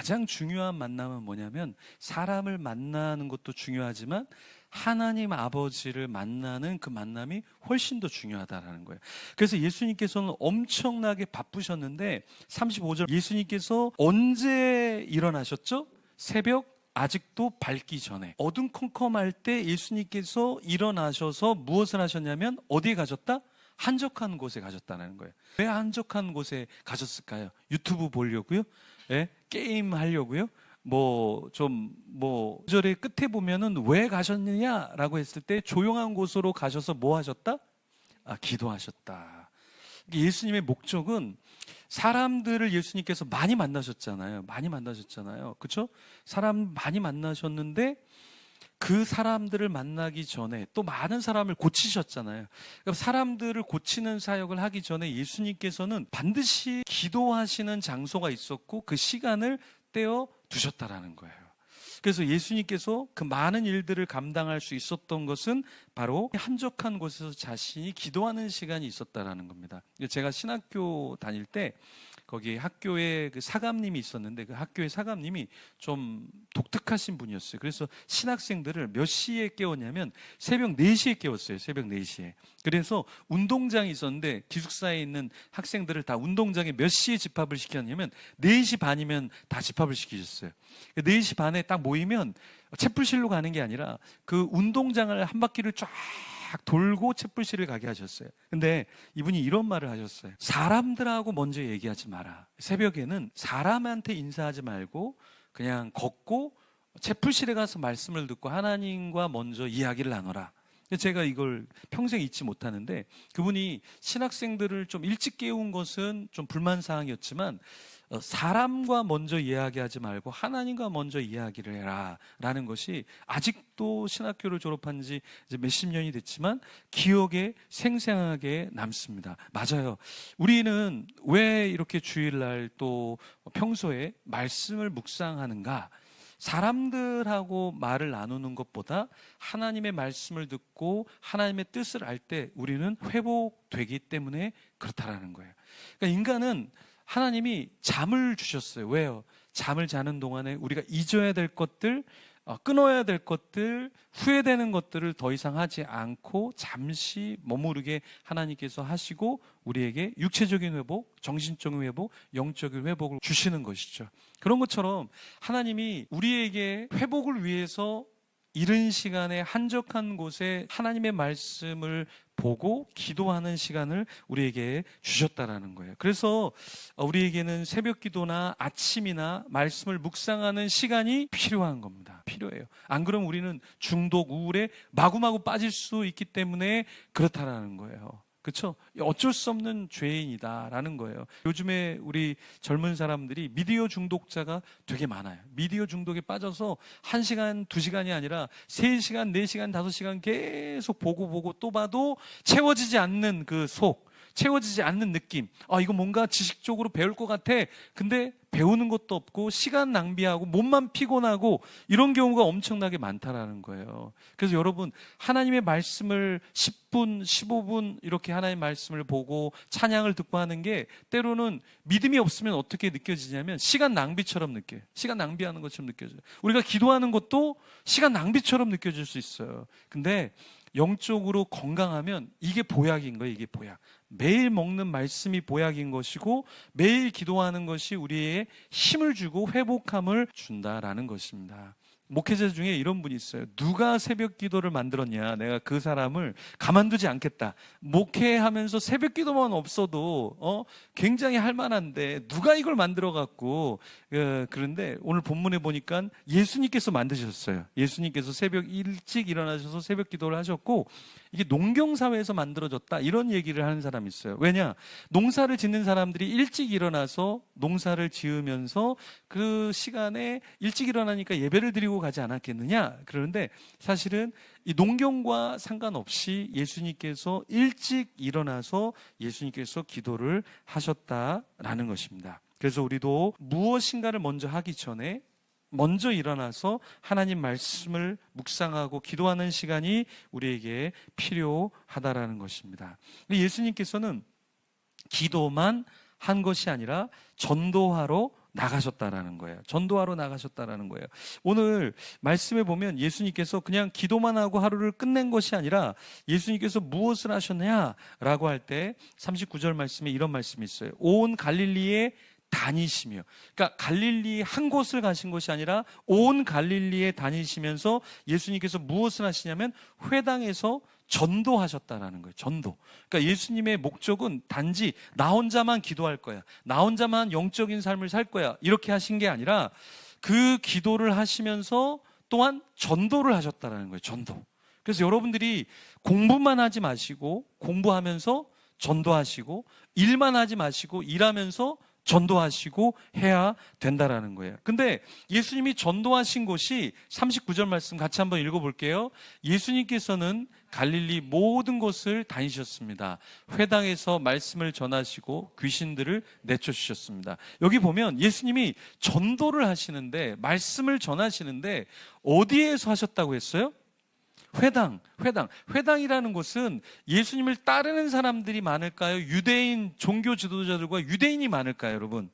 가장 중요한 만남은 뭐냐면 사람을 만나는 것도 중요하지만 하나님 아버지를 만나는 그 만남이 훨씬 더 중요하다라는 거예요. 그래서 예수님께서는 엄청나게 바쁘셨는데 35절 예수님께서 언제 일어나셨죠? 새벽 아직도 밝기 전에 어둠컴컴할 때 예수님께서 일어나셔서 무엇을 하셨냐면 어디에 가셨다? 한적한 곳에 가셨다는 거예요. 왜 한적한 곳에 가셨을까요? 유튜브 보려고요? 예? 게임 하려고요? 뭐좀뭐 절의 끝에 보면은 왜 가셨느냐라고 했을 때 조용한 곳으로 가셔서 뭐 하셨다? 아, 기도하셨다. 예수님의 목적은 사람들을 예수님께서 많이 만나셨잖아요. 많이 만나셨잖아요. 그렇죠? 사람 많이 만나셨는데 그 사람들을 만나기 전에 또 많은 사람을 고치셨잖아요. 그러니까 사람들을 고치는 사역을 하기 전에 예수님께서는 반드시 기도하시는 장소가 있었고 그 시간을 떼어 두셨다라는 거예요. 그래서 예수님께서 그 많은 일들을 감당할 수 있었던 것은 바로 한적한 곳에서 자신이 기도하는 시간이 있었다라는 겁니다. 제가 신학교 다닐 때 거기 학교에 그 사감님이 있었는데 그 학교의 사감님이 좀 독특하신 분이었어요. 그래서 신학생들을 몇 시에 깨웠냐면 새벽 4시에 깨웠어요. 새벽 4시에. 그래서 운동장이 있었는데 기숙사에 있는 학생들을 다 운동장에 몇 시에 집합을 시켰냐면 4시 반이면 다 집합을 시키셨어요. 4시 반에 딱 모이면 채플실로 가는 게 아니라 그 운동장을 한 바퀴를 쫙 돌고 채플실을 가게 하셨어요. 근데 이분이 이런 말을 하셨어요. 사람들하고 먼저 얘기하지 마라. 새벽에는 사람한테 인사하지 말고 그냥 걷고 채플실에 가서 말씀을 듣고 하나님과 먼저 이야기를 나눠라. 제가 이걸 평생 잊지 못하는데 그분이 신학생들을 좀 일찍 깨운 것은 좀 불만 사항이었지만 어, 사람과 먼저 이야기하지 말고 하나님과 먼저 이야기를 해라라는 것이 아직도 신학교를 졸업한 지 몇십 년이 됐지만 기억에 생생하게 남습니다. 맞아요. 우리는 왜 이렇게 주일날 또 평소에 말씀을 묵상하는가? 사람들하고 말을 나누는 것보다 하나님의 말씀을 듣고 하나님의 뜻을 알 때 우리는 회복되기 때문에 그렇다라는 거예요. 그러니까 인간은 하나님이 잠을 주셨어요. 왜요? 잠을 자는 동안에 우리가 잊어야 될 것들, 어, 끊어야 될 것들, 후회되는 것들을 더 이상 하지 않고 잠시 머무르게 하나님께서 하시고 우리에게 육체적인 회복, 정신적인 회복, 영적인 회복을 주시는 것이죠. 그런 것처럼 하나님이 우리에게 회복을 위해서 이른 시간에 한적한 곳에 하나님의 말씀을 보고 기도하는 시간을 우리에게 주셨다라는 거예요. 그래서 우리에게는 새벽 기도나 아침이나 말씀을 묵상하는 시간이 필요한 겁니다. 필요해요. 안 그러면 우리는 중독, 우울에 마구마구 빠질 수 있기 때문에 그렇다라는 거예요. 그렇죠? 어쩔 수 없는 죄인이다라는 거예요. 요즘에 우리 젊은 사람들이 미디어 중독자가 되게 많아요. 미디어 중독에 빠져서 1시간, 2시간이 아니라 3시간, 4시간, 5시간 계속 보고 보고 또 봐도 채워지지 않는 그 속, 채워지지 않는 느낌. 아, 이거 뭔가 지식적으로 배울 것 같아. 근데 배우는 것도 없고 시간 낭비하고 몸만 피곤하고 이런 경우가 엄청나게 많다라는 거예요. 그래서 여러분 하나님의 말씀을 10분, 15분 이렇게 하나님의 말씀을 보고 찬양을 듣고 하는 게 때로는 믿음이 없으면 어떻게 느껴지냐면 시간 낭비처럼 느껴요. 시간 낭비하는 것처럼 느껴져요. 우리가 기도하는 것도 시간 낭비처럼 느껴질 수 있어요. 근데 영적으로 건강하면 이게 보약인 거예요. 이게 보약. 매일 먹는 말씀이 보약인 것이고 매일 기도하는 것이 우리의 힘을 주고 회복함을 준다라는 것입니다. 목회자 중에 이런 분이 있어요. 누가 새벽 기도를 만들었냐? 내가 그 사람을 가만두지 않겠다. 목회하면서 새벽 기도만 없어도 어 굉장히 할 만한데 누가 이걸 만들어 갖고 어, 그런데 오늘 본문에 보니까 예수님께서 만드셨어요. 예수님께서 새벽 일찍 일어나셔서 새벽 기도를 하셨고 이게 농경 사회에서 만들어졌다 이런 얘기를 하는 사람이 있어요. 왜냐? 농사를 짓는 사람들이 일찍 일어나서 농사를 지으면서 그 시간에 일찍 일어나니까 예배를 드리고 가지 않았겠느냐? 그러는데 사실은 이 농경과 상관없이 예수님께서 일찍 일어나서 예수님께서 기도를 하셨다라는 것입니다. 그래서 우리도 무엇인가를 먼저 하기 전에 먼저 일어나서 하나님 말씀을 묵상하고 기도하는 시간이 우리에게 필요하다라는 것입니다. 예수님께서는 기도만 한 것이 아니라 전도하러 나가셨다라는 거예요. 전도하러 나가셨다라는 거예요. 오늘 말씀에 보면 예수님께서 그냥 기도만 하고 하루를 끝낸 것이 아니라 예수님께서 무엇을 하셨냐라고 할 때 39절 말씀에 이런 말씀이 있어요. 온 갈릴리에 다니시며 그러니까 갈릴리 한 곳을 가신 것이 아니라 온 갈릴리에 다니시면서 예수님께서 무엇을 하시냐면 회당에서 전도하셨다라는 거예요. 전도. 그러니까 예수님의 목적은 단지 나 혼자만 기도할 거야. 나 혼자만 영적인 삶을 살 거야. 이렇게 하신 게 아니라 그 기도를 하시면서 또한 전도를 하셨다라는 거예요. 전도. 그래서 여러분들이 공부만 하지 마시고 공부하면서 전도하시고 일만 하지 마시고 일하면서 전도하시고 해야 된다라는 거예요. 근데 예수님이 전도하신 곳이 39절 말씀 같이 한번 읽어볼게요. 예수님께서는 갈릴리 모든 곳을 다니셨습니다. 회당에서 말씀을 전하시고 귀신들을 내쫓으셨습니다. 여기 보면 예수님이 전도를 하시는데 말씀을 전하시는데 어디에서 하셨다고 했어요? 회당, 회당. 회당이라는 곳은 예수님을 따르는 사람들이 많을까요? 유대인 종교 지도자들과 유대인이 많을까요, 여러분?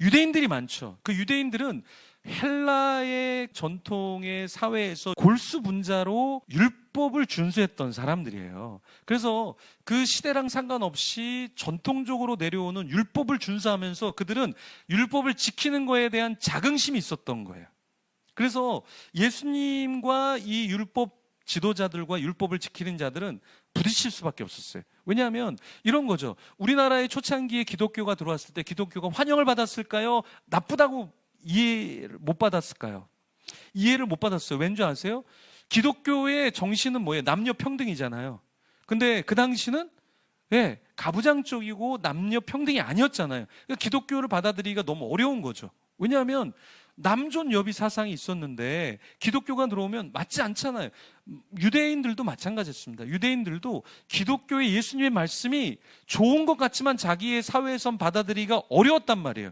유대인들이 많죠. 그 유대인들은 헬라의 전통의 사회에서 골수 분자로 율법을 준수했던 사람들이에요. 그래서 그 시대랑 상관없이 전통적으로 내려오는 율법을 준수하면서 그들은 율법을 지키는 거에 대한 자긍심이 있었던 거예요. 그래서 예수님과 이 율법 지도자들과 율법을 지키는 자들은 부딪힐 수밖에 없었어요. 왜냐하면 이런 거죠. 우리나라의 초창기에 기독교가 들어왔을 때 기독교가 환영을 받았을까요? 나쁘다고 이해를 못 받았을까요? 이해를 못 받았어요. 왠지 아세요? 기독교의 정신은 뭐예요? 남녀 평등이잖아요. 근데 그 당시는 예, 가부장적이고 남녀 평등이 아니었잖아요. 그러니까 기독교를 받아들이기가 너무 어려운 거죠. 왜냐하면 남존 여비 사상이 있었는데 기독교가 들어오면 맞지 않잖아요. 유대인들도 마찬가지였습니다. 유대인들도 기독교의 예수님의 말씀이 좋은 것 같지만 자기의 사회에선 받아들이기가 어려웠단 말이에요.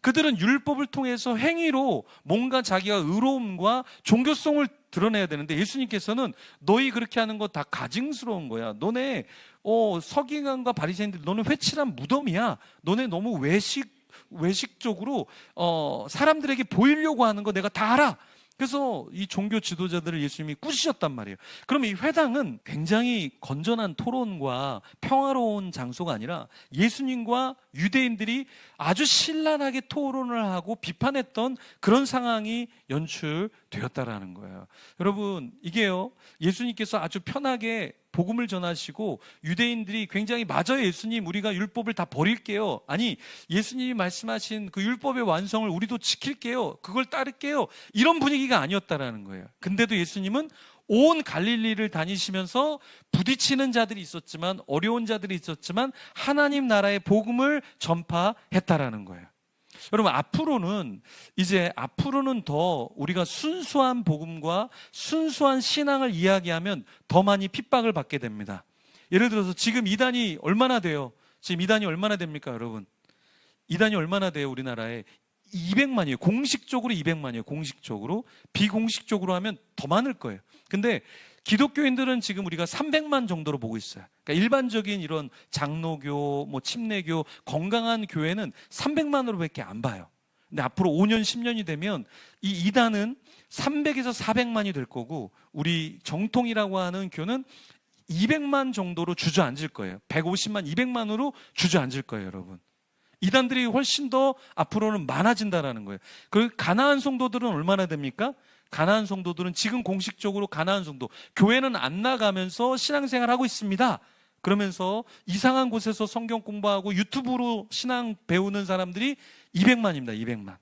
그들은 율법을 통해서 행위로 뭔가 자기가 의로움과 종교성을 드러내야 되는데 예수님께서는 너희 그렇게 하는 거 다 가증스러운 거야. 너네 어, 서기관과 바리새인들 너는 회칠한 무덤이야. 너네 너무 외식 외식적으로 어, 사람들에게 보이려고 하는 거 내가 다 알아. 그래서 이 종교 지도자들을 예수님이 꾸짖었단 말이에요. 그럼 이 회당은 굉장히 건전한 토론과 평화로운 장소가 아니라 예수님과 유대인들이 아주 신랄하게 토론을 하고 비판했던 그런 상황이 연출되었다라는 거예요. 여러분, 이게요. 예수님께서 아주 편하게 복음을 전하시고 유대인들이 굉장히 맞아요. 예수님 우리가 율법을 다 버릴게요. 아니 예수님이 말씀하신 그 율법의 완성을 우리도 지킬게요. 그걸 따를게요. 이런 분위기가 아니었다라는 거예요. 근데도 예수님은 온 갈릴리를 다니시면서 부딪히는 자들이 있었지만 어려운 자들이 있었지만 하나님 나라의 복음을 전파했다라는 거예요 여러분 앞으로는 이제 앞으로는 더 우리가 순수한 복음과 순수한 신앙을 이야기하면 더 많이 핍박을 받게 됩니다. 예를 들어서 지금 이단이 얼마나 돼요? 지금 이단이 얼마나 됩니까, 여러분? 이단이 얼마나 돼요, 우리나라에? 200만이에요. 공식적으로 200만이에요. 공식적으로. 비공식적으로 하면 더 많을 거예요. 근데 기독교인들은 지금 우리가 300만 정도로 보고 있어요. 그러니까 일반적인 이런 장로교, 뭐 침례교, 건강한 교회는 300만으로밖에 안 봐요. 근데 앞으로 5년, 10년이 되면 이 이단은 300에서 400만이 될 거고 우리 정통이라고 하는 교는 200만 정도로 주저앉을 거예요. 150만, 200만으로 주저앉을 거예요, 여러분. 이단들이 훨씬 더 앞으로는 많아진다라는 거예요. 그 가나안 성도들은 얼마나 됩니까? 가나안 성도들은 지금 공식적으로 가나안 성도 교회는 안 나가면서 신앙생활 하고 있습니다. 그러면서 이상한 곳에서 성경 공부하고 유튜브로 신앙 배우는 사람들이 200만입니다. 200만.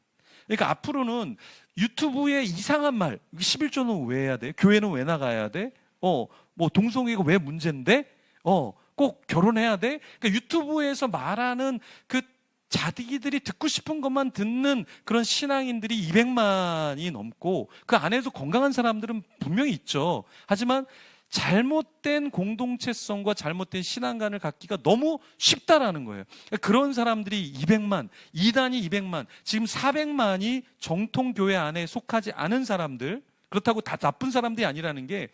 그러니까 앞으로는 유튜브에 이상한 말, 11조는 왜 해야 돼? 교회는 왜 나가야 돼? 어, 뭐 동성애가 왜 문제인데? 어, 꼭 결혼해야 돼? 그러니까 유튜브에서 말하는 그 자기들이 듣고 싶은 것만 듣는 그런 신앙인들이 200만이 넘고 그 안에서 건강한 사람들은 분명히 있죠. 하지만 잘못된 공동체성과 잘못된 신앙관을 갖기가 너무 쉽다라는 거예요. 그런 사람들이 200만, 2단이 200만, 지금 400만이 정통교회 안에 속하지 않은 사람들, 그렇다고 다 나쁜 사람들이 아니라는 게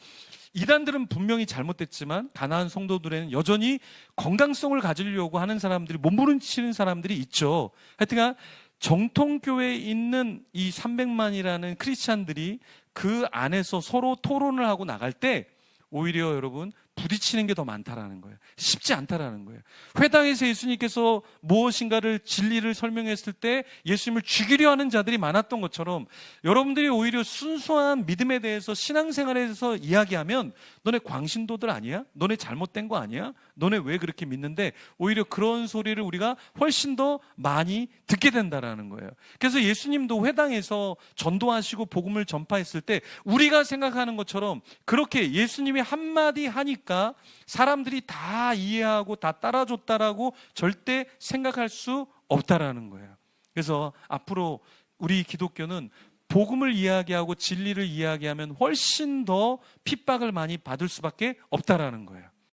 이단들은 분명히 잘못됐지만 가나안 성도들에는 여전히 건강성을 가지려고 하는 사람들이 몸부림치는 사람들이 있죠. 하여튼간 정통교회에 있는 이 300만이라는 크리스찬들이 그 안에서 서로 토론을 하고 나갈 때 오히려 여러분 부딪히는 게 더 많다라는 거예요. 쉽지 않다라는 거예요. 회당에서 예수님께서 무엇인가를 진리를 설명했을 때 예수님을 죽이려 하는 자들이 많았던 것처럼 여러분들이 오히려 순수한 믿음에 대해서 신앙생활에 대해서 이야기하면 너네 광신도들 아니야? 너네 잘못된 거 아니야? 너네 왜 그렇게 믿는데 오히려 그런 소리를 우리가 훨씬 더 많이 듣게 된다라는 거예요. 그래서 예수님도 회당에서 전도하시고 복음을 전파했을 때 우리가 생각하는 것처럼 그렇게 예수님이 한마디 하니까 사람들이 다 이해하고 다 따라줬다라고 절대 생각할 수 없다라는 거예요. 그래서 앞으로 우리 기독교는 복음을 이야기하고 진리를 이야기하면 훨씬 더 핍박을 많이 받을 수밖에 없다라는 거예요.